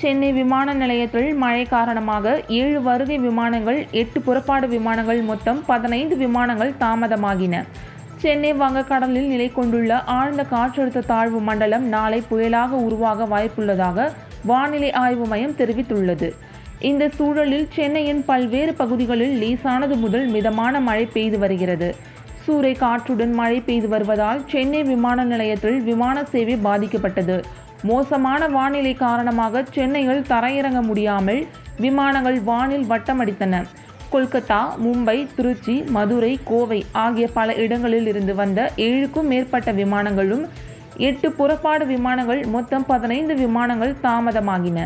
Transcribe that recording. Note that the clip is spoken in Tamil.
சென்னை விமான நிலையத்தில் மழை காரணமாக ஏழு வருகை விமானங்கள் எட்டு புறப்பாடு விமானங்கள் மொத்தம் பதினைந்து விமானங்கள் தாமதமாகின. சென்னை வங்கக்கடலில் நிலை கொண்டுள்ள ஆழ்ந்த காற்றழுத்த தாழ்வு மண்டலம் நாளை புயலாக உருவாக வாய்ப்புள்ளதாக வானிலை ஆய்வு மையம் தெரிவித்துள்ளது. இந்த சூழலில் சென்னையின் பல்வேறு பகுதிகளில் லேசானது முதல் மிதமான மழை பெய்து வருகிறது. சூறை காற்றுடன் மழை பெய்து வருவதால் சென்னை விமான நிலையத்தில் விமான சேவை பாதிக்கப்பட்டது. மோசமான வானிலை காரணமாக சென்னையில் தரையிறங்க முடியாமல் விமானங்கள் வானில் வட்டமடித்தன. கொல்கத்தா மும்பை திருச்சி மதுரை கோவை ஆகிய பல இடங்களில் இருந்து வந்த ஏழுக்கும் மேற்பட்ட விமானங்களும் எட்டு புறப்பாடு விமானங்கள் மொத்தம் பதினைந்து விமானங்கள் தாமதமாகின.